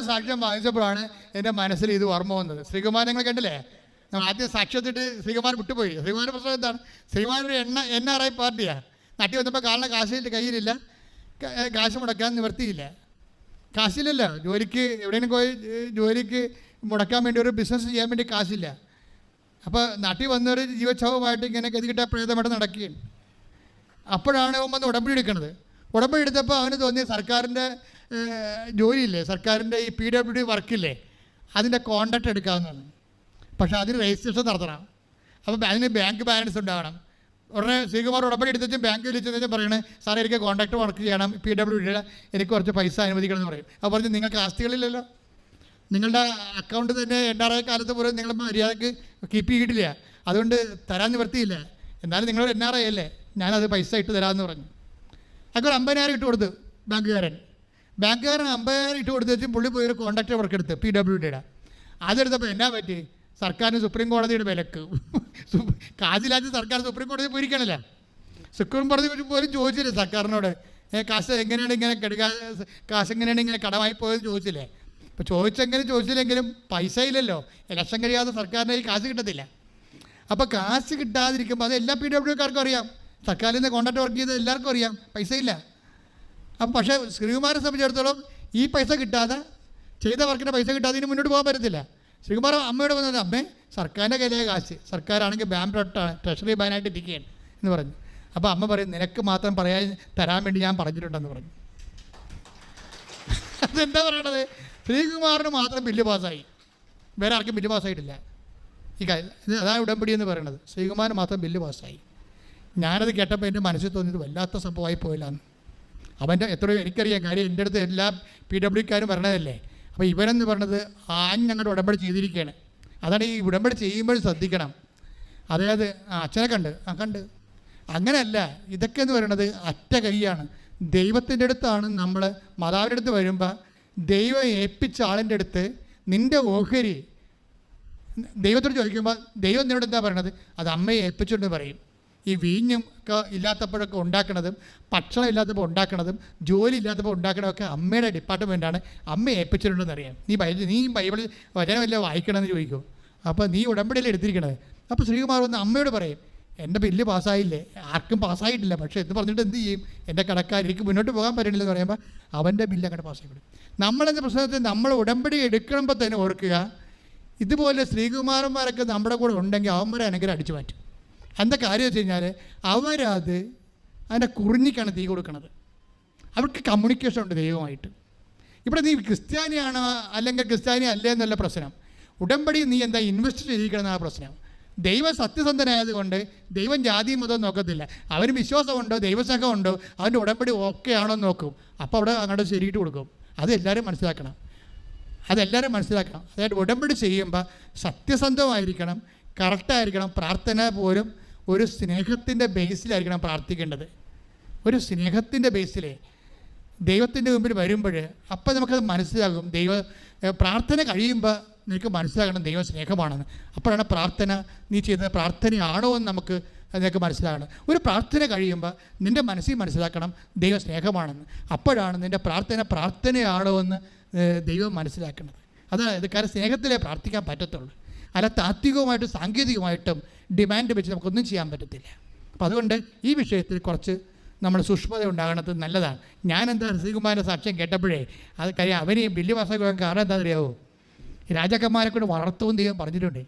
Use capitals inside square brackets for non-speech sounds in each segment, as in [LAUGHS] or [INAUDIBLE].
ശ്രീകുമാരന് സാക്ഷ്യം വാങ്ങിച്ചപ്പോഴാണ് എന്റെ മനസ്സിൽ ഇത് ഓർമ്മ വന്നത്. ശ്രീകുമാരൻ നിങ്ങൾ കണ്ടില്ലേ? നമ്മൾ ആദ്യം സാക്ഷ്യത്തിട്ട് ശ്രീകുമാരൻ വിട്ടുപോയി. ശ്രീകുമാരൻ പ്രശ്നം എന്താണ്? ശ്രീകുമാരൻ ഒരു എണ്ണ എൻ ആർ ഐ പാർട്ടിയാണ് നാട്ടിൽ വന്നപ്പോൾ കാണുന്ന കാശിന്റെ കയ്യിലില്ല. കാശ് മുടക്കാൻ നിവർത്തിയില്ല കാശില്ലല്ലോ. ജോലിക്ക് എവിടെയെങ്കിലും പോയി ജോലിക്ക് മുടക്കാൻ വേണ്ടി ഒരു ബിസിനസ് ചെയ്യാൻ വേണ്ടി കാശില്ല. അപ്പോൾ നാട്ടിൽ വന്നൊരു ജീവച്ഛവമായിട്ട് ഇങ്ങനെ ഗതികിട്ട പ്രേതമായിട്ട് നടക്കുകയാണ്. അപ്പോഴാണ് അവൻ വന്ന് ഉടമ്പടി എടുക്കുന്നത് ഉടമ്പടി എടുത്തപ്പോൾ അവന് തോന്നി സർക്കാരിന്റെ ജോലിയില്ലേ? സർക്കാരിന്റെ ഈ പി ഡബ്ല്യു ഡി വർക്കില്ലേ? അതിന്റെ കോൺട്രാക്ട് എടുക്കാവുന്നതാണ്. പക്ഷേ അതിന് രജിസ്ട്രേഷൻ നടത്തണം. അപ്പോൾ അതിന് ബാങ്ക് ബാലൻസ് ഉണ്ടാവണം. ഉടനെ ശ്രീകുമാർ ഉടമ്പടി ബാങ്ക് ബാങ്കിൽ വിളിച്ചെന്ന് പറയണേ സാറേ എനിക്ക് കോൺട്രാക്ട് വർക്ക് ചെയ്യണം. പി ഡബ്ല്യു ഡിയുടെ എനിക്ക് കുറച്ച് പൈസ അനുവദിക്കണം എന്ന് പറയും. അപ്പോൾ പറഞ്ഞ് നിങ്ങൾക്ക് ആസ്തികളില്ലല്ലോ. നിങ്ങളുടെ അക്കൗണ്ട് തന്നെ എൻ ആർ ഐ കാലത്ത് പോലും നിങ്ങൾ മര്യാദയ്ക്ക് കീപ്പ് ചെയ്തിട്ടില്ല. അതുകൊണ്ട് തരാൻ നിവർത്തിയില്ല എന്നാലും നിങ്ങളൊരു എൻ ആർ ഐ അല്ലേ? ഞാനത് പൈസ ഇട്ട് തരാമെന്ന് പറഞ്ഞു. അപ്പോൾ ഒരു അമ്പതിനായിരം ഇട്ട് കൊടുത്തു ബാങ്കുകാരൻ. ബാങ്കുകാരൻ അമ്പതിനായിരം ഇട്ട് കൊടുത്തു പുള്ളി പോയൊരു കോൺട്രാക്റ്റ് വർക്ക് എടുത്ത് പി ഡബ്ല്യു ഡിയുടെ അതെടുത്തപ്പോൾ എന്നാ പറ്റി? സർക്കാരിന് സുപ്രീം കോടതിയുടെ വിലക്ക്. കാശില്ലാത്ത സർക്കാർ സുപ്രീം കോടതി പോയിരിക്കണല്ലോ? സുപ്രീം കോടതി പോലും ചോദിച്ചില്ലേ സർക്കാരിനോട്. കാശ് എങ്ങനെയാണ് ഇങ്ങനെ കെടുക്കാ കാശ് എങ്ങനെയാണ് ഇങ്ങനെ കടമായി പോയത് ചോദിച്ചില്ലേ? ഇപ്പോൾ ചോദിച്ചെങ്കിലും ചോദിച്ചില്ലെങ്കിലും പൈസ ഇല്ലല്ലോ ഇലക്ഷൻ കഴിയാതെ സർക്കാരിന്റെ ഈ കാശ് കിട്ടത്തില്ല. അപ്പോൾ കാശ് കിട്ടാതിരിക്കുമ്പോൾ അത് എല്ലാ പി ഡബ്ല്യുക്കാർക്കും അറിയാം. സർക്കാരിൽ നിന്ന് കോൺട്രാക്ട് വർക്ക് ചെയ്ത് എല്ലാവർക്കും അറിയാം. പൈസ ഇല്ല അപ്പം പക്ഷേ ശ്രീകുമാരെ സംബന്ധിച്ചിടത്തോളം ഈ പൈസ കിട്ടാതെ ചെയ്ത വർക്കിന്റെ പൈസ കിട്ടാതെ ഇനി മുന്നോട്ട് പോകാൻ പറ്റത്തില്ല. ശ്രീകുമാർ അമ്മയോട് വന്നത് അമ്മേ സർക്കാരിന്റെ കയ്യിലെ കാശ്. സർക്കാരാണെങ്കിൽ ബാങ്ക് ട്രഷറി ബാനായിട്ട് ഇരിക്കുകയാണ് എന്ന് പറഞ്ഞു. അപ്പോൾ അമ്മ പറയും നിനക്ക് മാത്രം പറയാൻ തരാൻ വേണ്ടി ഞാൻ പറഞ്ഞിട്ടുണ്ടെന്ന് പറഞ്ഞു. [LAUGHS] അതെന്താ പറയണത്? ശ്രീകുമാറിന് മാത്രം ബില്ല് പാസ്സായി. വേറെ ആർക്കും ബില്ല് പാസ്സായിട്ടില്ല. ഈ അതാണ് ഉടമ്പടി എന്ന് പറയണത്. ശ്രീകുമാറിന് മാത്രം ബില്ല് പാസ്സായി. ഞാനത് കേട്ടപ്പോൾ എന്റെ മനസ്സിൽ തോന്നിയത് വല്ലാത്ത സംഭവമായി പോയില്ലാന്ന് അവന്റെ എത്രയോ എനിക്കറിയാം കാര്യം എന്റെ അടുത്ത് എല്ലാ പി ഡബ്ല്യുക്കാരും പറഞ്ഞതല്ലേ അപ്പോൾ ഇവനെന്ന് പറഞ്ഞത് ആൻ ഞങ്ങളുടെ ഉടമ്പടി ചെയ്തിരിക്കുകയാണ്. അതാണ് ഈ ഉടമ്പടി ചെയ്യുമ്പോൾ ശ്രദ്ധിക്കണം. അതായത് അച്ഛനെ കണ്ട്. ആ കണ്ട്. അങ്ങനെയല്ല ഇതൊക്കെ എന്ന് പറയുന്നത് അറ്റ കൈയാണ്. ദൈവത്തിന്റെ അടുത്താണ് നമ്മൾ മാതാവിന്റെ അടുത്ത് വരുമ്പോൾ ദൈവം ഏൽപ്പിച്ച ആളിന്റെ അടുത്ത് നിന്റെ ഓഹരി ദൈവത്തോട് ചോദിക്കുമ്പോൾ ദൈവം നിന്നോട് എന്താ പറയണത്? അത് അമ്മയെ ഏൽപ്പിച്ചുകൊണ്ട് പറയും. ഈ വീഞ്ഞും ഒക്കെ ഇല്ലാത്തപ്പോഴൊക്കെ ഉണ്ടാക്കണതും ഭക്ഷണം ഇല്ലാത്തപ്പോൾ ഉണ്ടാക്കണതും ജോലി ഇല്ലാത്തപ്പോൾ ഉണ്ടാക്കണതൊക്കെ അമ്മയുടെ ഡിപ്പാർട്ട്മെന്റാണ് അമ്മ ഏൽപ്പിച്ചിട്ടുണ്ടെന്ന് അറിയാം. നീ ബൈബിൾ നീ ബൈബിൾ വചനമല്ല വായിക്കണമെന്ന് ചോദിക്കും. അപ്പോൾ നീ ഉടമ്പടിയിൽ എടുത്തിരിക്കണത് അപ്പോൾ ശ്രീകുമാർ വന്ന് അമ്മയോട് പറയും എന്റെ ബില്ല് പാസ്സായില്ലേ? ആർക്കും പാസ്സായിട്ടില്ല. പക്ഷേ എന്ന് പറഞ്ഞിട്ട് എന്ത് ചെയ്യും? എന്റെ കടക്കാർ എനിക്ക് മുന്നോട്ട് പോകാൻ പറ്റണില്ല എന്ന് പറയുമ്പോൾ അവന്റെ ബില്ല് അങ്ങോട്ട് പാസ്സായിക്കോളും. നമ്മളെന്ന പ്രശ്നത്തിൽ നമ്മൾ ഉടമ്പടി എടുക്കുമ്പോൾ തന്നെ ഓർക്കുക ഇതുപോലെ ശ്രീകുമാരന്മാരൊക്കെ നമ്മുടെ കൂടെ ഉണ്ടെങ്കിൽ അവന്മാരെ അനുഗ്രഹം അടിച്ചു മാറ്റും. എന്താ കാര്യം വെച്ച് കഴിഞ്ഞാൽ അവരത് അതിന്റെ കുറിഞ്ഞിക്കാണ് തീ കൊടുക്കുന്നത് അവർക്ക് കമ്മ്യൂണിക്കേഷൻ ഉണ്ട് ദൈവമായിട്ട്. ഇവിടെ നീ ക്രിസ്ത്യാനിയാണ് അല്ലെങ്കിൽ ക്രിസ്ത്യാനി അല്ലേ എന്നുള്ള പ്രശ്നം. ഉടമ്പടി നീ എന്താ ഇൻവെസ്റ്റ് ചെയ്തിരിക്കണം ആ പ്രശ്നം. ദൈവം സത്യസന്ധനായതുകൊണ്ട് ദൈവം ജാതി മതം നോക്കത്തില്ല. അവന് വിശ്വാസമുണ്ടോ ദൈവസംഘമുണ്ടോ അവന്റെ ഉടമ്പടി ഓക്കെ ആണോ എന്ന് നോക്കും. അപ്പോൾ അവിടെ അങ്ങോട്ട് ശരിയിട്ട് കൊടുക്കും. അത് എല്ലാവരും മനസ്സിലാക്കണം. അതെല്ലാവരും മനസ്സിലാക്കണം. അതായത് ഉടമ്പടി ചെയ്യുമ്പോൾ സത്യസന്ധമായിരിക്കണം. കറക്റ്റായിരിക്കണം. പ്രാർത്ഥന പോലും ഒരു സ്നേഹത്തിന്റെ ബേസിലായിരിക്കണം പ്രാർത്ഥിക്കേണ്ടത്. ഒരു സ്നേഹത്തിന്റെ ബേസിൽ ദൈവത്തിന്റെ മുമ്പിൽ വരുമ്പോൾ അപ്പം നമുക്കത് മനസ്സിലാകും. ദൈവ പ്രാർത്ഥന കഴിയുമ്പോൾ നിനക്ക് മനസ്സിലാകണം ദൈവം സ്നേഹമാണെന്ന്. അപ്പോഴാണ് പ്രാർത്ഥന നീ ചെയ്ത പ്രാർത്ഥനയാണോ എന്ന് നമുക്ക് നിനക്ക് മനസ്സിലാകണം. ഒരു പ്രാർത്ഥന കഴിയുമ്പോൾ നിന്റെ മനസ്സിൽ മനസ്സിലാക്കണം ദൈവം സ്നേഹമാണെന്ന്. അപ്പോഴാണ് നിന്റെ പ്രാർത്ഥന പ്രാർത്ഥനയാണോ എന്ന് ദൈവം മനസ്സിലാക്കുന്നത്. അതായത് കാരണം സ്നേഹത്തിലേ പ്രാർത്ഥിക്കാൻ പറ്റത്തുള്ളൂ. അല്ല താത്വികവുമായിട്ടും സാങ്കേതികമായിട്ടും ഡിമാൻഡ് വെച്ച് നമുക്കൊന്നും ചെയ്യാൻ പറ്റത്തില്ല. അപ്പം അതുകൊണ്ട് ഈ വിഷയത്തിൽ കുറച്ച് നമ്മൾ സൂക്ഷ്മത ഉണ്ടാകുന്നത് നല്ലതാണ്. ഞാൻ എന്താ ശ്രീകുമാരന്റെ സാക്ഷ്യം കേട്ടപ്പോഴേ അത് കാര്യം അവനെയും ബില്ല് പാസ്സാക്കാൻ കാരണം എന്താ അറിയാവോ രാജാക്കന്മാരെ കൊണ്ട് വളർത്തുമെന്ന് ദൈവം പറഞ്ഞിട്ടുണ്ട്.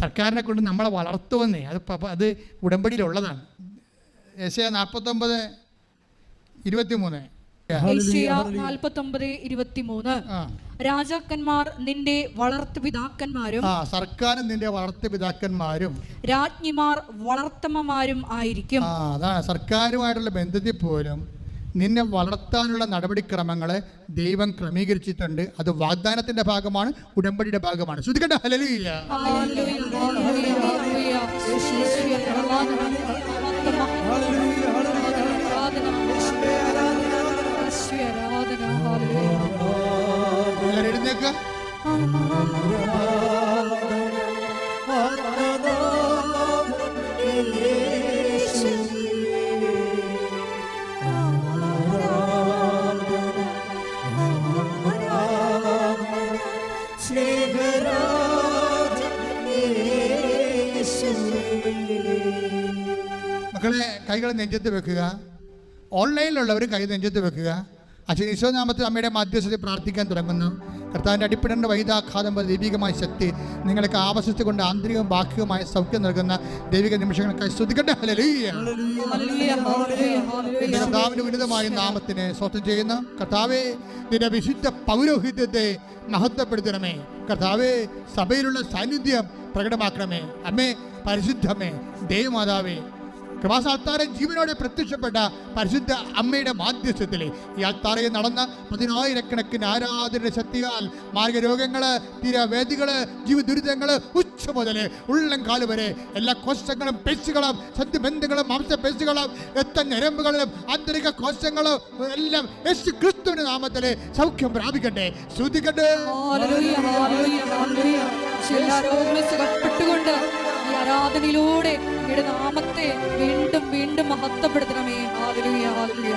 സർക്കാരിനെ കൊണ്ട് നമ്മളെ വളർത്തുമെന്നേ അത് അത് ഉടമ്പടിയിലുള്ളതാണ്. ഏഷ്യ നാൽപ്പത്തൊമ്പത് ഇരുപത്തി മൂന്ന് രാജാക്കന്മാർ നിന്റെ വളർത്തുപിതാക്കന്മാരും ആ സർക്കാരും നിന്റെ വളർത്തുപിതാക്കന്മാരും രാജ്ഞിമാർ വളർത്തമ്മമാരും ആയിരിക്കും. അതാണ്. സർക്കാരുമായിട്ടുള്ള ബന്ധത്തിൽ പോലും നിന്നെ വളർത്താനുള്ള നടപടിക്രമങ്ങളെ ദൈവം ക്രമീകരിച്ചിട്ടുണ്ട്. അത് വാഗ്ദാനത്തിന്റെ ഭാഗമാണ് ഉടമ്പടിയുടെ ഭാഗമാണ്. ശ്രദ്ധിക്കട്ടെ ഹലലില്ല മക്കളെ കൈകൾ നെഞ്ചത്ത് വെക്കുക. ഓൺലൈനിലുള്ളവർ കൈ നെഞ്ചത്ത് വെക്കുക. അച്ഛൻ ഈശോനാമത്തിൽ അമ്മയുടെ മധ്യസ്ഥത പ്രാർത്ഥിക്കാൻ തുടങ്ങുന്നു. കർത്താവിന്റെ അടിപ്പിടേണ്ട വൈദാഘാതം പോലെ ദൈവികമായ ശക്തി നിങ്ങൾക്ക് ആവശ്യത്തെ കൊണ്ട് ആന്തരികവും ബാഹ്യവുമായ സൗഖ്യം നൽകുന്ന ദൈവിക നിമിഷങ്ങൾക്കായി ശ്രദ്ധിക്കട്ടെ ഹല്ലേലൂയ ഹല്ലേലൂയ, ഹല്ലേലൂയ, ഹല്ലേലൂയ. ഉന്നതമായ നാമത്തിനെ സ്വസ്ഥം ചെയ്യുന്ന. കർത്താവെ നിന്റെ വിശുദ്ധ പൗരോഹിത്യത്തെ മഹത്വപ്പെടുത്തണമേ. കർത്താവെ സഭയിലുള്ള സാന്നിധ്യം പ്രകടമാക്കണമേ. അമ്മേ പരിശുദ്ധമേ ദേവമാതാവേ കൃപാസാത്താരൻ ജീവനോടെ പ്രത്യക്ഷപ്പെട്ട പരിശുദ്ധ അമ്മയുടെ മാധ്യസ്ഥത്തിൽ ഈ അത്താറയിൽ നടന്ന പതിനായിരക്കണക്കിന് ആരാധന ശക്തിയാൽ മാർഗരോഗങ്ങൾ തീരവേദികൾ ജീവദുരിതങ്ങൾ ഉച്ച മുതൽ ഉള്ളം കാൽ വരെ എല്ലാ കോശങ്ങളും പേശികളും സത്യബന്ധങ്ങളും മാംസപേശികളും എത്ര ഞരമ്പുകളിലും ആന്തരിക കോശങ്ങളും എല്ലാം യേശു ക്രിസ്തുവിന്റെ നാമത്തിൽ സൗഖ്യം പ്രാപിക്കട്ടെ ശ്രുതിക്കട്ടെ ആരാധനയിലൂടെ ഇവിടെ നാമത്തെ വീണ്ടും വീണ്ടും മഹത്വപ്പെടുത്തണമേ. ഹാലലുയ ഹാലലുയ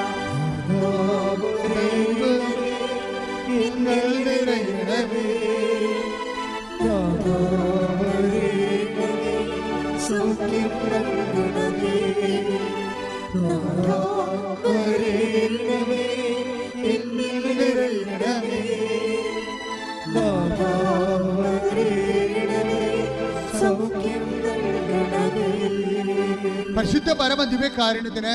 പരിശുദ്ധ പരമ ദിവ്യകാരുണ്യത്തിന്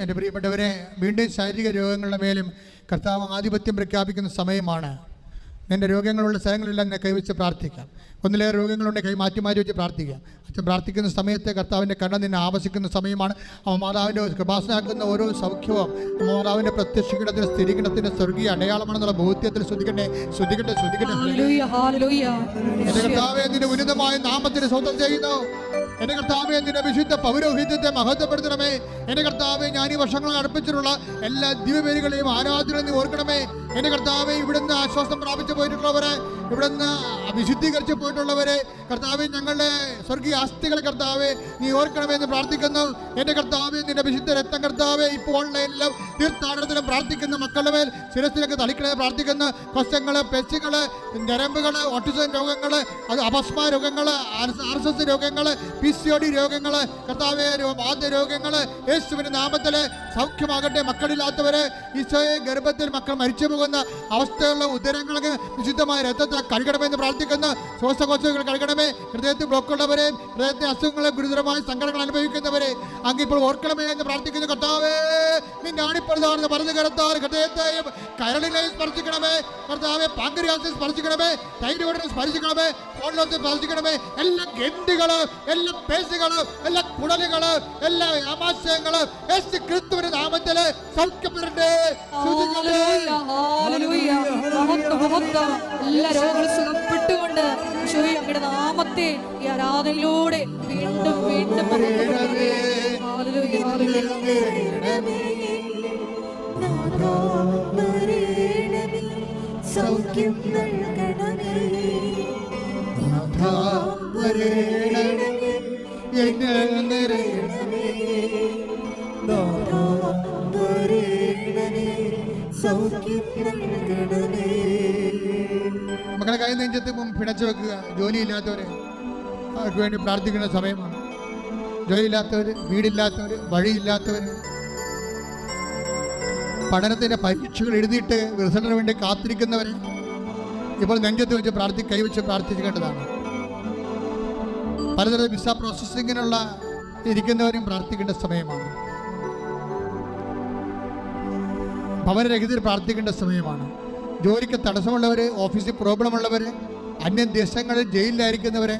എന്റെ പ്രിയപ്പെട്ടവരെ വീണ്ടും ശാരീരിക രോഗങ്ങളുടെ മേലും കർത്താവ് ആധിപത്യം പ്രഖ്യാപിക്കുന്ന സമയമാണ്. നിന്റെ രോഗങ്ങളുള്ള സ്ഥലങ്ങളെല്ലാം നിന്നെ കൈവച്ച് പ്രാർത്ഥിക്കാം. ഒന്നിലേറെ രോഗങ്ങളുണ്ടെങ്കിൽ കൈ മാറ്റി മാറ്റി വെച്ച് പ്രാർത്ഥിക്കാം അച്ഛൻ പ്രാർത്ഥിക്കുന്ന സമയത്ത് കർത്താവിന്റെ കണ്ണ നിന്നെ ആവശ്യിക്കുന്ന സമയമാണ്. അവ മാതാവിന്റെ കൃപാസനാക്കുന്ന ഓരോ സൗഖ്യവും മാതാവിന്റെ പ്രത്യക്ഷീകരണത്തിന് സ്ഥിരീകരണത്തിന്റെ സ്വർഗീയ അടയാളമാണെന്നുള്ള ബോധ്യത്തിൽ ശ്രദ്ധിക്കട്ടെ ശ്രദ്ധിക്കട്ടെ. ശ്രദ്ധിക്കട്ടെ കർത്താവെ നിന്റെ ഉന്നതമായ നാമത്തിന് സ്വന്തം ചെയ്യുന്നു. എന്റെ കർത്താവെ നിന്റെ വിശുദ്ധ പൗരോഹിത്യത്തെ മഹത്വപ്പെടുത്തണമേ. എന്റെ കർത്താവെ ഞാൻ ഈ വർഷങ്ങൾ അർപ്പിച്ചിട്ടുള്ള എല്ലാ ദിവ്യപേരുകളെയും ആരാധന ഓർക്കണമേ. എന്റെ കർത്താവെ ഇവിടുന്ന് ആശ്വാസം പ്രാപിച്ചു പോയിട്ടുള്ളവരെ ഇവിടുന്ന് വിശുദ്ധീകരിച്ചു പോയിട്ടുള്ളവരെ കർത്താവെ ഞങ്ങളുടെ സ്വർഗീയ ആസ്തികളെ കർത്താവെ നീ ഓർക്കണമേ എന്ന് പ്രാർത്ഥിക്കുന്നു. എന്റെ കർത്താവെ നിന്റെ വിശുദ്ധ രക്തം കർത്താവെ ഇപ്പോൾ ഓൺലൈനിലും തീർത്ഥാടനത്തിലും പ്രാർത്ഥിക്കുന്ന മക്കളുടെ മേൽ ശിരസിലേക്ക് തളിക്കണേ പ്രാർത്ഥിക്കുന്നു. കൊസ്റ്റങ്ങൾ പെച്ചുകൾ ഞരമ്പുകൾ ഓട്ടിസം രോഗങ്ങൾ അത് അപസ്മ രോഗങ്ങൾ ആർ എസ് എസ് രോഗങ്ങൾ പി സി ഒ ഡി രോഗങ്ങൾ കർത്താവെ വാദ്യ രോഗങ്ങൾ യേശുവിന്റെ നാമത്തിൽ സൗഖ്യമാകട്ടെ. മക്കളില്ലാത്തവരെ ഈശോയെ ഗർഭത്തിൽ മക്കൾ മരിച്ചു പോകുന്ന അവസ്ഥയുള്ള ഉദരങ്ങൾക്ക് വിശുദ്ധമായ രക്തത്തെ കഴുകണമെന്ന് പ്രാർത്ഥിക്കുന്ന. ശ്വാസകോശങ്ങൾ കഴുകണമേ. ഹൃദയത്തിൽ ബ്ലോക്കുള്ളവരെ ഹൃദയത്തെ അസുഖങ്ങളെ ഗുരുതരമായ സങ്കടങ്ങൾ അനുഭവിക്കുന്നവരെ അങ്ങ് ഇപ്പോൾ ഓർക്കണമേ എന്ന് പ്രാർത്ഥിക്കുന്ന. കർത്താവേ നിന്റെ ആണിപ്പഴുതാണെന്ന് പറഞ്ഞു കരത്താൽ ഹൃദയത്തെയും കരളിനെയും സ്പർശിക്കണമേ. കർത്താവെ പാങ്കരിയാസെ സ്പർശിക്കണമേ. തൈരോടിനെ സ്പർശിക്കണമേ. ഫോണിലൊത്ത് സ്പർശിക്കണമേ. എല്ലാ ഗണ്ടുകൾ എല്ലാ പേശികൾ എല്ലാ കുടലുകൾ എല്ലാ ആമാശയങ്ങൾ യേശു ക്രിസ്തുവിന്റെ നാമത്തിൽ സൗഖ്യപ്പെടട്ടെ എല്ലാ രോഗങ്ങളും സുഖപ്പെട്ടുകൊണ്ട് അങ്ങയുടെ നാമത്തെ ഈ ആരാധനയിലൂടെ വീണ്ടും സൗഖ്യം നൽകണമേ. നാഥാ വരേണമേ, എന്നെ നിറയണമേ. മക്കളെ കൈ നെഞ്ചത്ത് പിണച്ചു വെക്കുക. ജോലിയില്ലാത്തവരെ അവർക്ക് വേണ്ടി പ്രാർത്ഥിക്കുന്ന സമയമാണ്. ജോലിയില്ലാത്തവർ വീടില്ലാത്തവര് വഴിയില്ലാത്തവര് പഠനത്തിന്റെ പരീക്ഷകൾ എഴുതിയിട്ട് റിസൾട്ടിന് വേണ്ടി കാത്തിരിക്കുന്നവര് ഇപ്പോൾ നെഞ്ചത്ത് വെച്ച് പ്രാർത്ഥി കൈവച്ച് പ്രാർത്ഥിക്കേണ്ടതാണ്. പലതരം വിസ പ്രോസസ്സിങ്ങിനുള്ള ഇരിക്കുന്നവരും പ്രാർത്ഥിക്കേണ്ട സമയമാണ്. ഭവനരഹിതർ പ്രാർത്ഥിക്കേണ്ട സമയമാണ്. ജോലിക്ക് തടസ്സമുള്ളവർ ഓഫീസിൽ പ്രോബ്ലമുള്ളവർ അന്യദേശങ്ങളിൽ ജയിലിലായിരിക്കുന്നവർ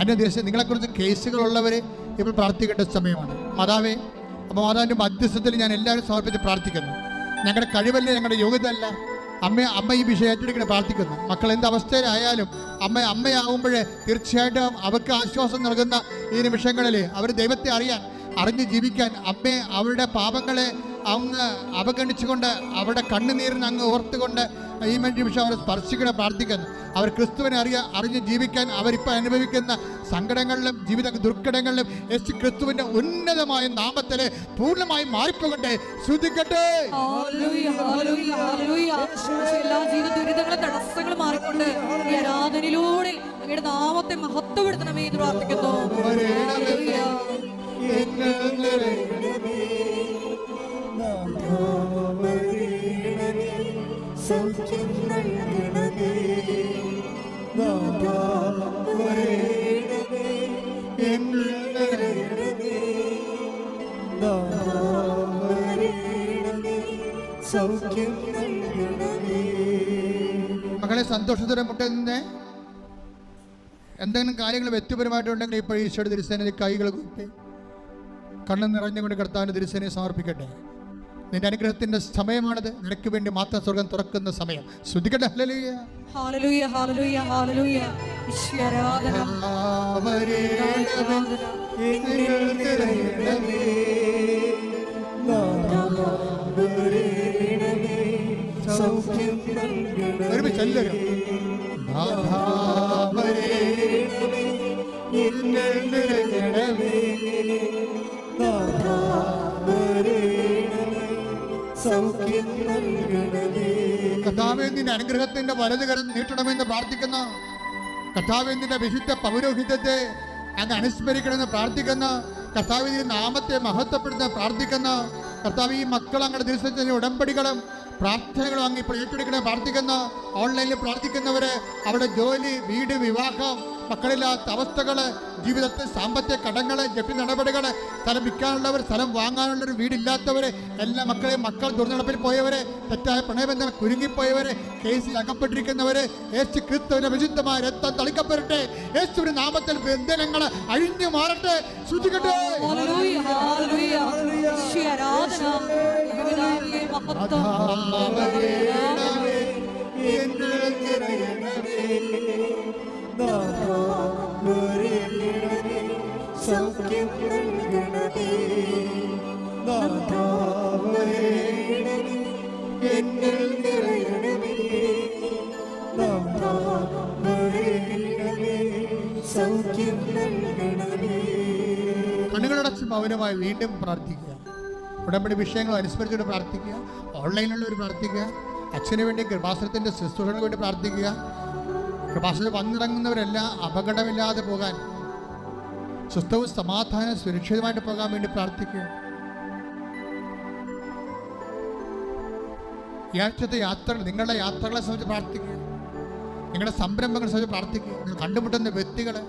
അന്യദേശം നിങ്ങളെക്കുറിച്ച് കേസുകളുള്ളവർ ഇപ്പോൾ പ്രാർത്ഥിക്കേണ്ട സമയമാണ്. മാതാവേ അപ്പോൾ മാതാവിന്റെ മധ്യസ്ഥത്തിൽ ഞാൻ എല്ലാവരും സമർപ്പിച്ച് പ്രാർത്ഥിക്കുന്നു. ഞങ്ങളുടെ കഴിവല്ല ഞങ്ങളുടെ യോഗ്യത അല്ല അമ്മ അമ്മ ഈ വിഷയം ഏറ്റെടുക്കണം പ്രാർത്ഥിക്കുന്നു. മക്കൾ എന്ത് അവസ്ഥയിലായാലും അമ്മ അമ്മയാകുമ്പോഴേ തീർച്ചയായിട്ടും അവർക്ക് ആശ്വാസം നൽകുന്ന ഈ നിമിഷങ്ങളിൽ അവർ ദൈവത്തെ അറിയാൻ അറിഞ്ഞ് ജീവിക്കാൻ അമ്മയെ അവരുടെ പാപങ്ങളെ അങ്ങ് അവഗണിച്ചുകൊണ്ട് അവരുടെ കണ്ണുനീരിന് അങ്ങ് ഓർത്തുകൊണ്ട് ഈ നിമിഷം അവരെ സ്പർശിക്കണം പ്രാർത്ഥിക്കുന്നു. അവർ ക്രിസ്തുവിനെ അറിയ അറിഞ്ഞ് ജീവിക്കാൻ അവരിപ്പോൾ അനുഭവിക്കുന്ന സങ്കടങ്ങളിലും ജീവിത ദുർഘടങ്ങളിലും യേശു ക്രിസ്തുവിന്റെ ഉന്നതമായ നാമത്തിൽ പൂർണമായി മാറിപ്പോകട്ടെ ഹല്ലേലൂയ. എല്ലാ ജീവിത ദുരിതങ്ങളും തടസ്സങ്ങളും മാറിക്കൊണ്ട് ഈ ആരാധനയിലൂടെ അങ്ങയുടെ നാമത്തെ മഹത്വപ്പെടുത്തണമേ എന്ന് പ്രാർത്ഥിക്കുന്നു. സൗഖ്യം മകളെ സന്തോഷത്തോടെ മുട്ടുന്നേ എന്തെങ്കിലും കാര്യങ്ങൾ വ്യക്തിപരമായിട്ടുണ്ടെങ്കിൽ ഇപ്പോൾ ഈശോയുടെ തിരുസേന കൈകൾ കുത്തി കണ്ണു നിറഞ്ഞുകൊണ്ട് കർത്താവിന്റെ തിരുസേനയെ സമർപ്പിക്കട്ടെ. നിന്റെ അനുഗ്രഹത്തിന്റെ സമയമാണത്. നിനക്ക് വേണ്ടി മാത്രം സ്വർഗം തുറക്കുന്ന സമയം. ശ്രദ്ധിക്കട്ടെ. ഹല്ലേലൂയ. ഹല്ലേലൂയ, ഹല്ലേലൂയ, ഹാലലൂയ നിറയണമേ. സൗഖ്യം നൽകണമേ. ഒരുമിച്ച് എല്ലാവരും. നിറയണമേ. കർത്താവേ നിന്റെ അനുഗ്രഹത്തിന്റെ വലത് കരം നീട്ടണമെന്ന് പ്രാർത്ഥിക്കുന്ന. കഥാവേന്ദിന്റെ വിശുദ്ധ പൗരോഹിത്യത്തെ അങ്ങ് അനുസ്മരിക്കണമെന്ന് പ്രാർത്ഥിക്കുന്ന. ഈ നാമത്തെ മഹത്വപ്പെടുത്താൻ പ്രാർത്ഥിക്കുന്ന. കർത്താവ് ഈ മക്കൾ അങ്ങയുടെ ദിവസത്തിന്റെ ഉടമ്പടികളും പ്രാർത്ഥനകളും അങ്ങ് ഇപ്പോൾ ഏറ്റെടുക്കണേ പ്രാർത്ഥിക്കുന്ന. ഓൺലൈനിൽ പ്രാർത്ഥിക്കുന്നവര് അവിടെ ജോലി വീട് വിവാഹം മക്കളില്ലാത്ത അവസ്ഥകൾ ജീവിതത്തിൽ സാമ്പത്തിക കടങ്ങൾ ജപ്തി നടപടികൾ സ്ഥലം വിൽക്കാനുള്ളവർ സ്ഥലം വാങ്ങാനുള്ളവർ വീടില്ലാത്തവര് എല്ലാ മക്കളെയും മക്കൾ ദുർനടപ്പിൽ പോയവര് തെറ്റായ പ്രണയബന്ധം കുരുങ്ങിപ്പോയവര് കേസിൽ അകപ്പെട്ടിരിക്കുന്നവര് യേശു ക്രിസ്തുവിന്റെ വിശുദ്ധമായ രക്തം തളിക്കപ്പെടട്ടെ. യേശുവിന്റെ നാമത്തിൽ ബന്ധനങ്ങൾ അഴിഞ്ഞു മാറട്ടെ. ഈശ്വര ആരാധന, കഥാവരേണമേ, എന്നിൽ നിറയണമേ. മൗനമായി വീണ്ടും പ്രാർത്ഥിക്കുക. ഉടമ്പടി വിഷയങ്ങൾ അനുസ്മരിച്ചുകൊണ്ട് പ്രാർത്ഥിക്കുക. ഓൺലൈനിലുള്ളവർ പ്രാർത്ഥിക്കുക. അച്ഛന് വേണ്ടി കൃപാസനത്തിന്റെ ശുശ്രൂഷകൾക്ക് വേണ്ടി പ്രാർത്ഥിക്കുക. കൃപാസനം വന്നിറങ്ങുന്നവരെല്ലാം അപകടമില്ലാതെ പോകാൻ. സ്വസ്ഥവും സമാധാനം സുരക്ഷിതമായിട്ട് പോകാൻ വേണ്ടി പ്രാർത്ഥിക്കുക. ഈ യാത്രകൾ നിങ്ങളുടെ യാത്രകളെ സംബന്ധിച്ച് പ്രാർത്ഥിക്കുക. നിങ്ങളുടെ സംരംഭങ്ങളെ സംബന്ധിച്ച് പ്രാർത്ഥിക്കുക. കണ്ടുമുട്ടുന്ന വ്യക്തികളെ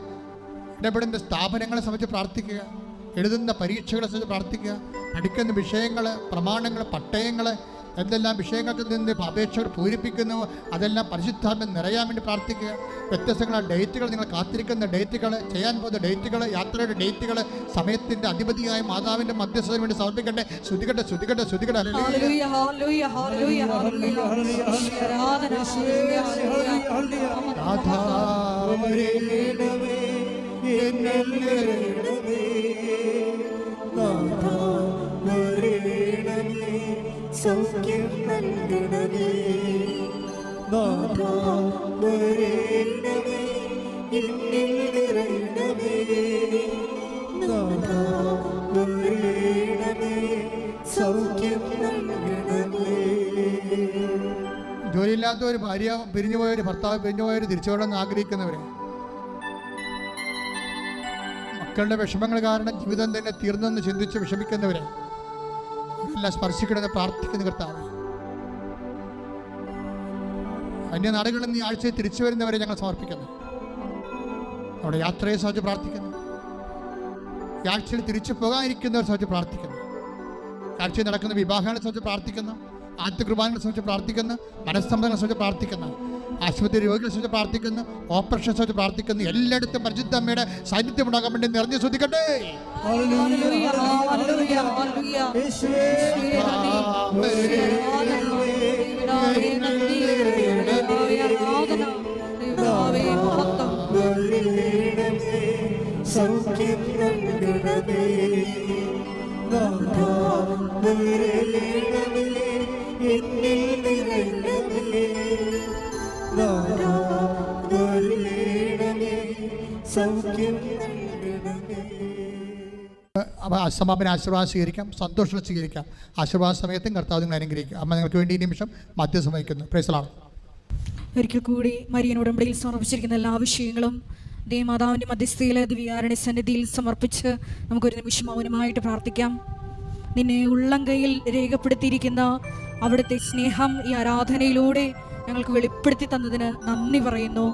ഇടപെടുന്ന സ്ഥാപനങ്ങളെ സംബന്ധിച്ച് പ്രാർത്ഥിക്കുക. എഴുതുന്ന പരീക്ഷകളെ സംബന്ധിച്ച് പ്രാർത്ഥിക്കുക. പഠിക്കുന്ന വിഷയങ്ങൾ പ്രമാണങ്ങൾ പട്ടയങ്ങൾ എന്തെല്ലാം വിഷയങ്ങൾക്ക് നിന്ന് അപേക്ഷകൾ പൂരിപ്പിക്കുന്നു അതെല്ലാം പരിശുദ്ധാത്മ നിറയാൻ വേണ്ടി പ്രാർത്ഥിക്കുക. വ്യത്യസ്തങ്ങളായ ഡേറ്റുകൾ നിങ്ങൾ കാത്തിരിക്കുന്ന ഡേറ്റുകൾ ചെയ്യാൻ പോകുന്ന ഡേറ്റുകൾ യാത്രയുടെ ഡേറ്റുകൾ സമയത്തിന്റെ അധിപതിയായ മാതാവിന്റെ മധ്യസ്ഥതിന് വേണ്ടി സമർപ്പിക്കട്ടെ. ശ്രുതികട്ടെ ശ്രുതികട്ടെ ശ്രുതികട്ടെ ഹല്ലേലൂയ. സൗഖ്യം നൽകണമേ നാഥാ വരേണമേ എന്നിൽ നിറയണമേ. നാഥാ വരേണമേ സൗഖ്യം നൽകണമേ ജോലിയില്ലാത്തവർ ഭാര്യ പിരിഞ്ഞുപോയവർ ഭർത്താവ് പിരിഞ്ഞുപോയവർ തിരിച്ചു വരണമെന്ന് ആഗ്രഹിക്കുന്നവർ മക്കളുടെ വിഷമങ്ങൾ കാരണം ജീവിതം തന്നെ തീർന്നെന്ന് ചിന്തിച്ച് വിഷമിക്കുന്നവരെ. എല്ലാം സ്പർശിക്കണമെന്ന് പ്രാർത്ഥിക്കുന്ന കർത്താവ്. അന്യനാടുകളിൽ നിന്ന് ഈ ആഴ്ചയിൽ തിരിച്ചു വരുന്നവരെ ഞങ്ങൾ സമർപ്പിക്കുന്നു. അവിടെ യാത്രയെ സഹിച്ച് പ്രാർത്ഥിക്കുന്നു. ആഴ്ചയിൽ തിരിച്ചു പോകാനിരിക്കുന്നവരെ സഹിച്ച് പ്രാർത്ഥിക്കുന്നു. ആഴ്ചയിൽ നടക്കുന്ന വിവാഹങ്ങളെ സഹിച്ച് പ്രാർത്ഥിക്കുന്നു. ആദ്യ കുർബാനകളെ സംബന്ധിച്ച് പ്രാർത്ഥിക്കുന്നു മനസ്സമ്മതങ്ങളെ സംബന്ധിച്ച് പ്രാർത്ഥിക്കുന്നു ആശുപത്രി രോഗികളെ സംബന്ധിച്ച് പ്രാർത്ഥിക്കുന്നു ഓപ്പറേഷനെ സംബന്ധിച്ച് പ്രാർത്ഥിക്കുന്നു എല്ലായിടത്തും പരിശുദ്ധ അമ്മയുടെ സാന്നിധ്യം ഉണ്ടാകാൻ വേണ്ടി നിറഞ്ഞു ശ്രദ്ധിക്കട്ടെ സൗഖ്യം ഹല്ലേലൂയ, അസമാപന ആശീർവാദം സ്വീകരിക്കാം സന്തോഷം സ്വീകരിക്കാം. ആശീർവാദ സമയത്തും കർത്താവ് നിങ്ങൾ അനുഗ്രഹിക്കും. അമ്മ നിങ്ങൾക്ക് വേണ്ടി ഈ നിമിഷം മധ്യസ്ഥം സമയിക്കുന്നു പ്രേസലാണ് ഒരിക്കൽ കൂടി മരിയൻ ഉടമ്പടിയിൽ സമർപ്പിച്ചിരിക്കുന്ന എല്ലാ വിഷയങ്ങളും ദേവമാതാവിന്റെ മധ്യസ്ഥയിലെ ദിവ്യാരണി സന്നിധിയിൽ സമർപ്പിച്ച് നമുക്കൊരു നിമിഷം മൗനമായിട്ട് പ്രാർത്ഥിക്കാം. നിന്നെ ഉള്ളം കയ്യിൽ രേഖപ്പെടുത്തിയിരിക്കുന്ന അവിടുത്തെ സ്നേഹം ഈ ആരാധനയിലൂടെ ഞങ്ങൾക്ക് വെളിപ്പെടുത്തി തന്നതിന് നന്ദി പറയുന്നു.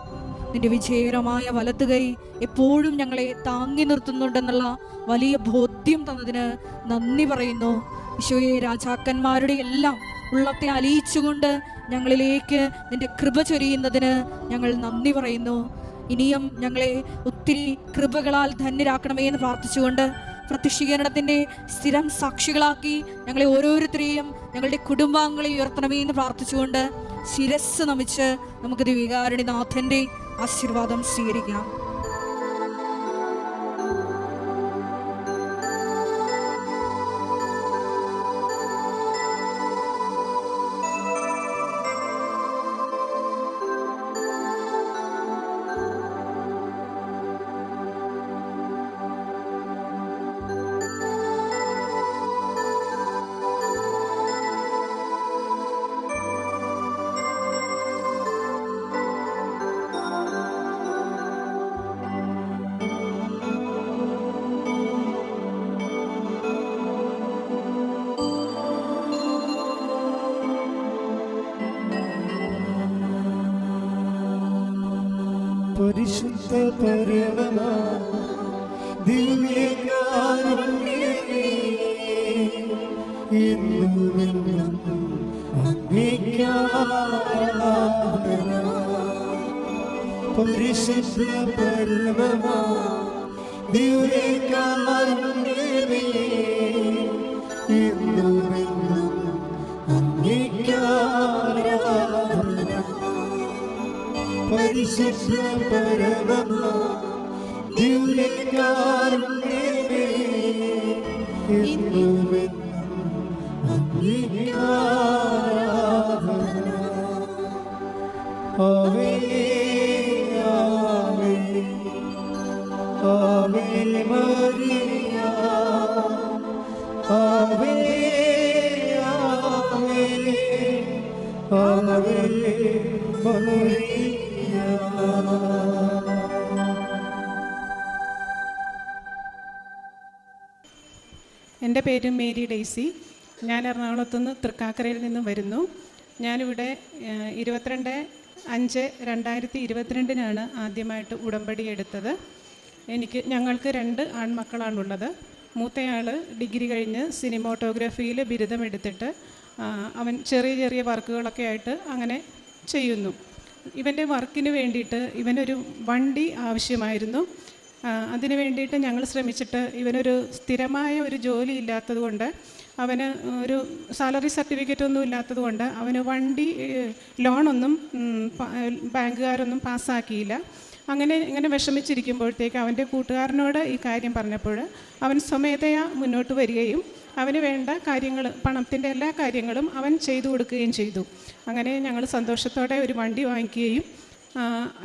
നിന്റെ വിജയകരമായ വലത്ത് കൈ എപ്പോഴും ഞങ്ങളെ താങ്ങി നിർത്തുന്നുണ്ടെന്നുള്ള വലിയ ബോധ്യം തന്നതിന് നന്ദി പറയുന്നു. ഈശോയെ രാജാക്കന്മാരുടെ എല്ലാം ഉള്ളത്തെ അലിയിച്ചുകൊണ്ട് ഞങ്ങളിലേക്ക് നിന്റെ കൃപ ചൊരിയുന്നതിന് ഞങ്ങൾ നന്ദി പറയുന്നു. ഇനിയും ഞങ്ങളെ ഒത്തിരി കൃപകളാൽ ധന്യരാക്കണമേ എന്ന് പ്രാർത്ഥിച്ചുകൊണ്ട് പ്രത്യക്ഷീകരണത്തിന്റെ സ്ഥിരം സാക്ഷികളാക്കി ഞങ്ങളെ ഓരോരുത്തരെയും ഞങ്ങളുടെ കുടുംബാംഗങ്ങളെ ഉയർത്തണമേ എന്ന് പ്രാർത്ഥിച്ചുകൊണ്ട് ശിരസ് നമിച്ച് നമുക്ക് ദിവികാരുണിനാഥന്റെ ആശീർവാദം സ്വീകരിക്കാം പരിശുദ്ധ പരമമാ ദിവ്യകാരുണ്യമേ എന്നുമെന്നും അങ്ങേക്കാരാധന പരിശുദ്ധ പരമ ദിവ്യകാരുണ്യമേ എന്നുമെന്നും എന്റെ പേര് മേരി ഡെയ്സി. ഞാൻ എറണാകുളത്തു നിന്ന് തൃക്കാക്കരയിൽ നിന്നും വരുന്നു. ഞാനിവിടെ ഇരുപത്തിരണ്ട് അഞ്ച് രണ്ടായിരത്തി ഇരുപത്തിരണ്ടിനാണ് ആദ്യമായിട്ട് ഉടമ്പടി എടുത്തത്. എനിക്ക് ഞങ്ങൾക്ക് രണ്ട് ആൺമക്കളാണുള്ളത്. മൂത്തയാൾ ഡിഗ്രി കഴിഞ്ഞ് സിനിമോട്ടോഗ്രാഫിയിൽ ബിരുദമെടുത്തിട്ട് അവൻ ചെറിയ ചെറിയ വർക്കുകളൊക്കെ ആയിട്ട് അങ്ങനെ ചെയ്യുന്നു. ഇവന്റെ വർക്കിന് വേണ്ടിയിട്ട് ഇവനൊരു വണ്ടി ആവശ്യമായിരുന്നു. അതിനു വേണ്ടിയിട്ട് ഞങ്ങൾ ശ്രമിച്ചിട്ട് ഇവനൊരു സ്ഥിരമായ ഒരു ജോലി ഇല്ലാത്തത് കൊണ്ട് അവന് ഒരു സാലറി സർട്ടിഫിക്കറ്റ് ഒന്നും ഇല്ലാത്തത് കൊണ്ട് അവന് വണ്ടി ലോണൊന്നും ബാങ്കുകാരൊന്നും പാസ്സാക്കിയില്ല. അങ്ങനെ ഇങ്ങനെ വിഷമിച്ചിരിക്കുമ്പോഴത്തേക്ക് അവന്റെ കൂട്ടുകാരനോട് ഈ കാര്യം പറഞ്ഞപ്പോൾ അവൻ സ്വമേധയാ മുന്നോട്ട് വരികയും അവന് വേണ്ട കാര്യങ്ങൾ പണത്തിന്റെ എല്ലാ കാര്യങ്ങളും അവൻ ചെയ്തു കൊടുക്കുകയും ചെയ്തു. അങ്ങനെ ഞങ്ങൾ സന്തോഷത്തോടെ ഒരു വണ്ടി വാങ്ങിക്കുകയും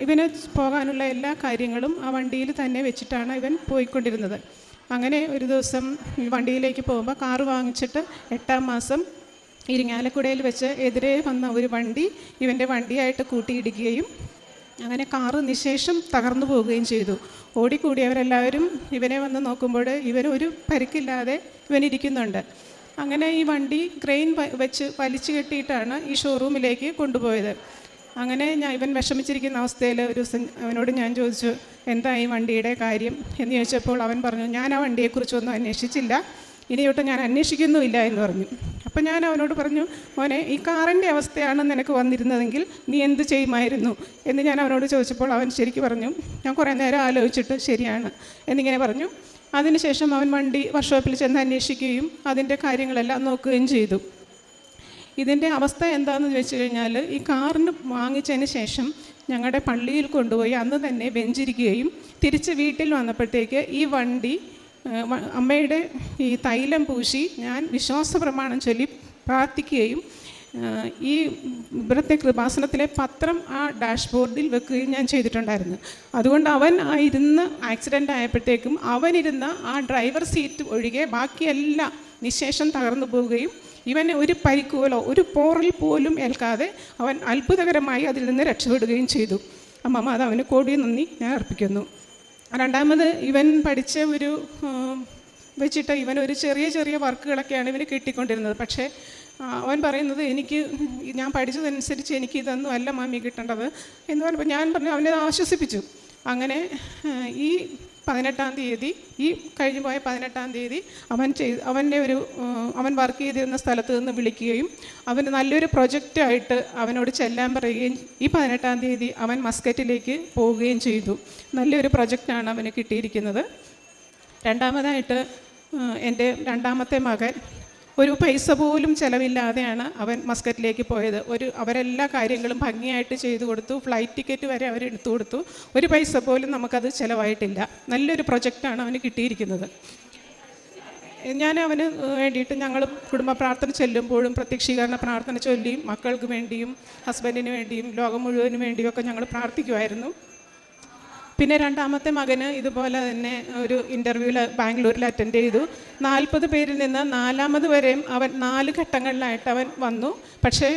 ഇവന് പോകാനുള്ള എല്ലാ കാര്യങ്ങളും ആ വണ്ടിയിൽ തന്നെ വെച്ചിട്ടാണ് ഇവൻ പോയിക്കൊണ്ടിരുന്നത്. അങ്ങനെ ഒരു ദിവസം വണ്ടിയിലേക്ക് പോകുമ്പോൾ കാറ് വാങ്ങിച്ചിട്ട് എട്ടാം മാസം ഇരിങ്ങാലക്കുടയിൽ വെച്ച് എതിരെ വന്ന ഒരു വണ്ടി ഇവന്റെ വണ്ടിയായിട്ട് കൂട്ടിയിടുകയും അങ്ങനെ കാറ് നിശേഷം തകർന്നു പോവുകയും ചെയ്തു. ഓടിക്കൂടിയവരെല്ലാവരും ഇവനെ വന്ന് നോക്കുമ്പോൾ ഇവനൊരു പരിക്കില്ലാതെ ഇവനിരിക്കുന്നുണ്ട് അങ്ങനെ ഈ വണ്ടി ക്രെയിൻ വെച്ച് വലിച്ചു കെട്ടിയിട്ടാണ് ഈ ഷോറൂമിലേക്ക് കൊണ്ടുപോയത്. അങ്ങനെ ഞാൻ ഇവൻ വിഷമിച്ചിരിക്കുന്ന അവസ്ഥയിൽ ഒരു ദിവസം അവനോട് ഞാൻ ചോദിച്ചു എന്താ ഈ വണ്ടിയുടെ കാര്യം? എന്ന് ചോദിച്ചപ്പോൾ അവൻ പറഞ്ഞു ഞാൻ ആ വണ്ടിയെക്കുറിച്ചൊന്നും അന്വേഷിച്ചില്ല. ഇനി തൊട്ട് ഞാൻ അന്വേഷിക്കുന്നുമില്ല എന്ന് പറഞ്ഞു. അപ്പം ഞാൻ അവനോട് പറഞ്ഞു മോനെ ഈ കാറിന്റെ അവസ്ഥയാണ് നിനക്ക് വന്നിരുന്നതെങ്കിൽ നീ എന്ത് ചെയ്യുമായിരുന്നു? എന്ന് ഞാൻ അവനോട് ചോദിച്ചപ്പോൾ അവൻ ശരിക്കും പറഞ്ഞു ഞാൻ കുറേ നേരം ആലോചിച്ചിട്ട് ശരിയാണ്. എന്നിങ്ങനെ പറഞ്ഞു. അതിനുശേഷം അവൻ വണ്ടി വർക്ക്ഷോപ്പിൽ ചെന്ന് അന്വേഷിക്കുകയും അതിന്റെ കാര്യങ്ങളെല്ലാം നോക്കുകയും ചെയ്തു. ഇതിന്റെ അവസ്ഥ എന്താണെന്ന് വെച്ച് കഴിഞ്ഞാൽ ഈ കാറിന് വാങ്ങിച്ചതിന് ശേഷം ഞങ്ങളുടെ പള്ളിയിൽ കൊണ്ടുപോയി അന്ന് തന്നെ വെഞ്ചിരിക്കുകയും തിരിച്ച് വീട്ടിൽ വന്നപ്പോഴത്തേക്ക് ഈ വണ്ടി അമ്മയുടെ ഈ തൈലം പൂശി ഞാൻ വിശ്വാസ പ്രമാണം ചൊല്ലി പ്രാർത്ഥിക്കുകയും ഈ ഇവിടുത്തെ കൃപാസനത്തിലെ പത്രം ആ ഡാഷ്ബോർഡിൽ വെക്കുകയും ഞാൻ ചെയ്തിട്ടുണ്ടായിരുന്നു. അതുകൊണ്ട് അവൻ ആ ഇരുന്ന് ആക്സിഡന്റ് ആയപ്പോഴത്തേക്കും അവനിരുന്ന ആ ഡ്രൈവർ സീറ്റ് ഒഴികെ ബാക്കിയെല്ലാം നിശേഷം തകർന്നു പോവുകയും ഇവന് ഒരു പരിക്കുകളോ ഒരു പോറൽ പോലും ഏൽക്കാതെ അവൻ അത്ഭുതകരമായി അതിൽ നിന്ന് രക്ഷപ്പെടുകയും ചെയ്തു. അമ്മമ്മ അത് അവന് കോടി നന്ദി. ഞാൻ അർപ്പിക്കുന്നു. രണ്ടാമത് ഇവൻ പഠിച്ച ഒരു വെച്ചിട്ട് ഇവൻ ഒരു ചെറിയ ചെറിയ വർക്കുകളൊക്കെയാണ് ഇവന് കിട്ടിക്കൊണ്ടിരുന്നത്. പക്ഷേ അവൻ പറയുന്നത് എനിക്ക് ഞാൻ പഠിച്ചതനുസരിച്ച് എനിക്ക് ഇതൊന്നും അല്ല മാമി കിട്ടേണ്ടത് എന്ന് പറഞ്ഞപ്പോൾ ഞാൻ പറഞ്ഞു അവനെ ആശ്വസിപ്പിച്ചു. അങ്ങനെ ഈ പതിനെട്ടാം തീയതി ഈ കഴിഞ്ഞു പോയ പതിനെട്ടാം തീയതി അവൻ ചെയ്ത് അവന്റെ ഒരു അവൻ വർക്ക് ചെയ്തിരുന്ന സ്ഥലത്ത് നിന്ന് വിളിക്കുകയും അവന് നല്ലൊരു പ്രൊജക്റ്റായിട്ട് അവനോട് ചെല്ലാൻ പറയുകയും ഈ പതിനെട്ടാം തീയതി അവൻ മസ്കറ്റിലേക്ക് പോവുകയും ചെയ്തു. നല്ലൊരു പ്രൊജക്റ്റാണ് അവന് കിട്ടിയിരിക്കുന്നത്. രണ്ടാമതായിട്ട് എന്റെ രണ്ടാമത്തെ മകൻ ഒരു പൈസ പോലും ചിലവില്ലാതെയാണ് അവൻ മസ്കറ്റിലേക്ക് പോയത്. ഒരു അവരെല്ലാ കാര്യങ്ങളും ഭംഗിയായിട്ട് ചെയ്തു കൊടുത്തു. ഫ്ലൈറ്റ് ടിക്കറ്റ് വരെ അവർ എടുത്തു കൊടുത്തു. ഒരു പൈസ പോലും നമുക്കത് ചിലവായിട്ടില്ല. നല്ലൊരു പ്രൊജക്റ്റാണ് അവന് കിട്ടിയിരിക്കുന്നത്. ഞാൻ അവന് വേണ്ടിയിട്ട് ഞങ്ങൾ കുടുംബ പ്രാർത്ഥന ചെല്ലുമ്പോഴും പ്രത്യക്ഷീകരണ പ്രാർത്ഥന ചൊല്ലിയും മക്കൾക്ക് വേണ്ടിയും ഹസ്ബൻഡിന് വേണ്ടിയും ലോകം മുഴുവനും വേണ്ടിയും ഒക്കെ ഞങ്ങൾ പ്രാർത്ഥിക്കുമായിരുന്നു പിന്നെ രണ്ടാമത്തെ മകന് ഇതുപോലെ തന്നെ ഒരു ഇന്റർവ്യൂവിൽ ബാംഗ്ലൂരിൽ അറ്റൻഡ് ചെയ്തു. നാൽപ്പത് പേരിൽ നിന്ന് നാലാമത് വരെയും അവൻ നാല് ഘട്ടങ്ങളിലായിട്ട് അവൻ വന്നു. പക്ഷേ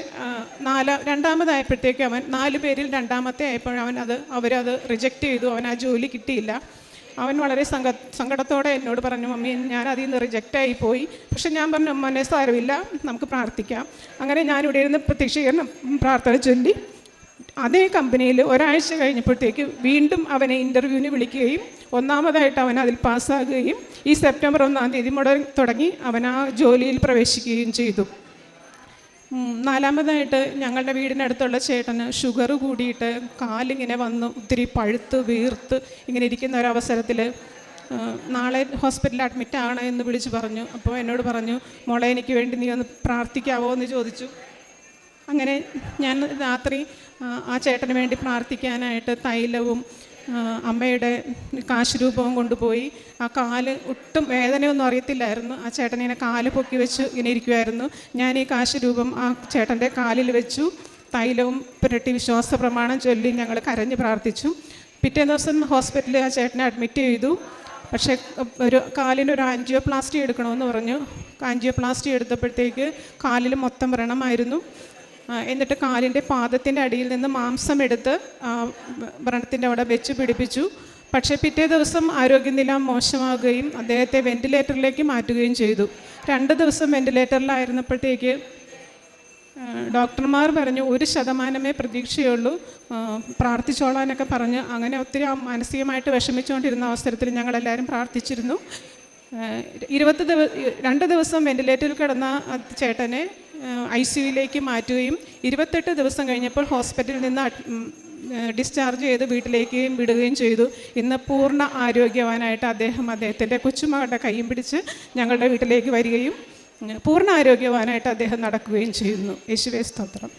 നാല രണ്ടാമതായപ്പോഴത്തേക്ക് അവൻ നാല് പേരിൽ രണ്ടാമത്തെ ആയപ്പോൾ അവൻ അത് അവരത് റിജക്റ്റ് ചെയ്തു. അവൻ ആ ജോലി കിട്ടിയില്ല. അവൻ വളരെ സങ്ക സങ്കടത്തോടെ എന്നോട് പറഞ്ഞു മമ്മി ഞാൻ അതിൽ നിന്ന് റിജക്റ്റായി പോയി. പക്ഷെ ഞാൻ പറഞ്ഞു മോനെ സാരമില്ല. നമുക്ക് പ്രാർത്ഥിക്കാം. അങ്ങനെ ഞാനിവിടെ ഇരുന്ന് പ്രത്യക്ഷീകരണം പ്രാർത്ഥന ചൊല്ലി. അതേ കമ്പനിയിൽ ഒരാഴ്ച കഴിഞ്ഞപ്പോഴത്തേക്ക് വീണ്ടും അവനെ ഇന്റർവ്യൂവിന് വിളിക്കുകയും ഒന്നാമതായിട്ട് അവൻ അതിൽ പാസ്സാകുകയും ഈ സെപ്റ്റംബർ ഒന്നാം തീയതി മുതൽ തുടങ്ങി അവൻ ആ ജോലിയിൽ പ്രവേശിക്കുകയും ചെയ്തു. നാലാമതായിട്ട് ഞങ്ങളുടെ വീടിനടുത്തുള്ള ചേട്ടന് ഷുഗർ കൂടിയിട്ട് കാലിങ്ങനെ വന്ന് ഒത്തിരി പഴുത്ത് വീർത്ത് ഇങ്ങനെ ഇരിക്കുന്ന ഒരവസരത്തിൽ നാളെ ഹോസ്പിറ്റലിൽ അഡ്മിറ്റ് ആണ് എന്ന് വിളിച്ച് പറഞ്ഞു. അപ്പോൾ എന്നോട് പറഞ്ഞു മോളെ എനിക്ക് വേണ്ടി നീ ഒന്ന് പ്രാർത്ഥിക്കാവോ? എന്ന് ചോദിച്ചു. അങ്ങനെ ഞാൻ രാത്രി ആ, ചേട്ടന് വേണ്ടി പ്രാർത്ഥിക്കാനായിട്ട് തൈലവും അമ്മയുടെ കാശുരൂപവും കൊണ്ടുപോയി. ആ കാൽ ഒട്ടും വേദനയൊന്നും അറിയത്തില്ലായിരുന്നു. ആ ചേട്ടൻ ഇങ്ങനെ കാൽ പൊക്കി വെച്ച് ഇങ്ങനെ ഇരിക്കുമായിരുന്നു ഞാൻ ഈ കാശുരൂപം ആ ചേട്ടന്റെ കാലിൽ വെച്ചു. തൈലവും പുരട്ടി വിശ്വാസ പ്രമാണം ചൊല്ലി ഞങ്ങൾ കരഞ്ഞ് പ്രാർത്ഥിച്ചു. പിറ്റേ ദിവസം ഹോസ്പിറ്റലിൽ ആ ചേട്ടനെ അഡ്മിറ്റ് ചെയ്തു. പക്ഷേ ഒരു കാലിന് ഒരു ആൻജിയോപ്ലാസ്റ്റി എടുക്കണമെന്ന് പറഞ്ഞു. ആൻജിയോപ്ലാസ്റ്റി എടുത്തപ്പോഴത്തേക്ക് കാലിൽ മൊത്തം വ്രണമായിരുന്നു. എന്നിട്ട് കാലിന്റെ പാദത്തിന്റെ അടിയിൽ നിന്ന് മാംസം എടുത്ത് വ്രണത്തിന്റെ അവിടെ വെച്ച് പിടിപ്പിച്ചു. പക്ഷേ പിറ്റേ ദിവസം ആരോഗ്യനില മോശമാകുകയും അദ്ദേഹത്തെ വെന്റിലേറ്ററിലേക്ക് മാറ്റുകയും ചെയ്തു. രണ്ട് ദിവസം വെന്റിലേറ്ററിലായിരുന്നപ്പോഴത്തേക്ക് ആ, ഡോക്ടർമാർ പറഞ്ഞു ഒരു ശതമാനമേ പ്രതീക്ഷയുള്ളൂ. പ്രാർത്ഥിച്ചോളാനൊക്കെ പറഞ്ഞ് അങ്ങനെ ഒത്തിരി മാനസികമായിട്ട് വിഷമിച്ചുകൊണ്ടിരുന്ന അവസരത്തിൽ ഞങ്ങളെല്ലാവരും പ്രാർത്ഥിച്ചിരുന്നു. ഇരുപത് ദിവ രണ്ട് ദിവസം വെന്റിലേറ്ററിൽ കിടന്ന ചേട്ടനെ ഐ സിയുയിലേക്ക് മാറ്റുകയും ഇരുപത്തെട്ട് ദിവസം കഴിഞ്ഞപ്പോൾ ഹോസ്പിറ്റലിൽ നിന്ന് ഡിസ്ചാർജ് ചെയ്ത് വീട്ടിലേക്ക് വിടുകയും ചെയ്തു. ഇന്ന് പൂർണ ആരോഗ്യവാനായിട്ട് അദ്ദേഹം അദ്ദേഹത്തിന്റെ കൊച്ചുമകളുടെ കൈയും പിടിച്ച് ഞങ്ങളുടെ വീട്ടിലേക്ക് വരികയും പൂർണ ആരോഗ്യവാനായിട്ട് അദ്ദേഹം നടക്കുകയും ചെയ്യുന്നു. യേശുവേ സ്തോത്രം.